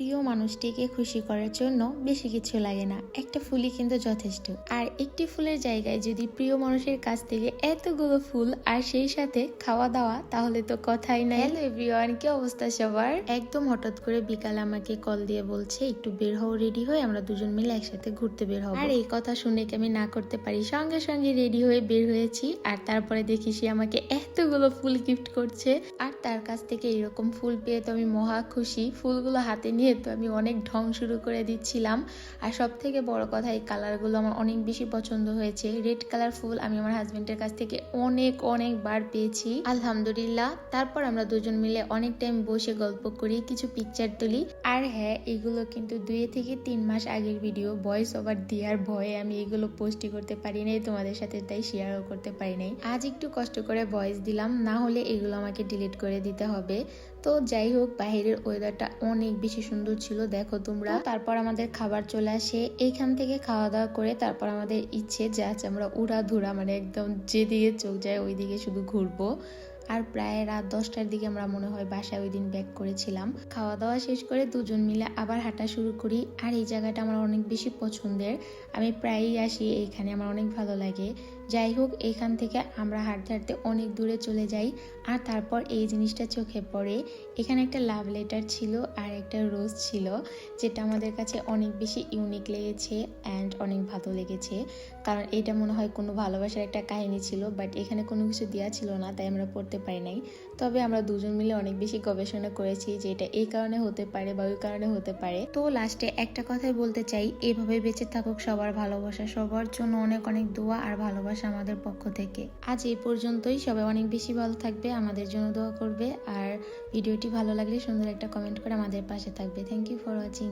প্রিয় মানুষটিকে খুশি করার জন্য বেশি কিছু লাগে না। একটা ফুলই কিন্তু যথেষ্ট। আর একটি ফুলের জায়গায় যদি প্রিয় মানুষের কাছ থেকে এতগুলো ফুল আর সেই সাথে খাওয়া দাওয়া তাহলে তো কথাই নাই। হ্যালো এভরিওয়ান কি অবস্থা সবার? একদম হঠাৎ করে বিকাল আমাকে কল দিয়ে বলছে একটু বের হও রেডি হয়ে আমরা দুজন মিলে একসাথে ঘুরতে বের হব। আর এই কথা শুনে কি আমি না করতে পারি? সঙ্গে সঙ্গে রেডি হয়ে বের হয়েছি আর তারপরে দেখি সে আমাকে এতগুলো ফুল গিফট করছে। আর তার কাছ থেকে এরকম ফুল পেয়ে তো আমি মহা খুশি। ফুলগুলো হাতে নিয়ে তো আমি অনেক ঢং শুরু করে দিচ্ছিলাম। আর সব থেকে বড় কথা, এই কালারগুলো আমার অনেক বেশি পছন্দ হয়েছে। রেড কালার ফুল আমি আমার হাজবেন্ডের কাছ থেকে অনেক অনেক বার পেয়েছি। আলহামদুলিল্লাহ, তারপর আমরা দুজন মিলে অনেক টাইম বসে গল্প করি, কিছু পিকচার তুলি। আর হ্যাঁ এগুলো কিন্তু দুই থেকে তিন মাস আগের ভিডিও ভয়েস ওভার দেওয়ার ভয়ে আমি এগুলো পোস্টই করতে পারি নাই, তোমাদের সাথে তাই শেয়ারও করতে পারি নাই। আজ একটু কষ্ট করে ভয়েস দিলাম, না হলে এগুলো আমাকে ডিলিট করে দিতে হবে। তো যাই হোক, বাইরের ওয়েদারটা অনেক বেশি সুন্দর ছিল, দেখো তোমরা। তারপর আমাদের খাবার চলে আসে। এইখান থেকে খাওয়া দাওয়া করে তারপর আমাদের ইচ্ছে যে আজ আমরা উড়া ধুরা মানে একদম যেদিকে চোখ যায় ওইদিকে শুধু ঘুরবো। আর প্রায় রাত দশটার দিকে আমরা মনে হয় বাসায় ওই দিন ব্যাক করেছিলাম। খাওয়া দাওয়া শেষ করে দুজন মিলে আবার হাঁটা শুরু করি। আর এই জায়গাটা আমার অনেক বেশি পছন্দের। আমি প্রায়ই আসি, এইখানে আমার অনেক ভালো লাগে। যাই হোক এখান থেকে আমরা হাঁটতে হাঁটতে অনেক দূরে চলে যাই আর তারপর এই জিনিসটা চোখে পড়ে। এখানে একটা লাভ লেটার ছিল আর একটা রোজ ছিল, যেটা আমাদের কাছে অনেক বেশি ইউনিক লেগেছে অ্যান্ড অনেক ভালো লেগেছে। কারণ এটা মনে হয় কোনো ভালোবাসার একটা কাহিনী ছিল বাট এখানে কোনো কিছু দেওয়া ছিল না, তাই আমরা পড়তে পারি নাই। তবে আমরা দুজন মিলে অনেক বেশি গবেষণা করেছি যে এটা এই কারণে হতে পারে বা ওই কারণে হতে পারে। তো লাস্টে একটা কথাই বলতে চাই, এভাবে বেঁচে থাকুক সবার ভালোবাসা, সবার জন্য অনেক অনেক দোয়া আর ভালোবাসা আমাদের পক্ষ থেকে। আজ এই পর্যন্তই। সবাই অনেক বেশি ভালো থাকবে, আমাদের জন্য দোয়া করবে। আর ভিডিওটি ভালো লাগলে সুন্দর একটা কমেন্ট করে আমাদের পাশে থাকবে। Thank you for watching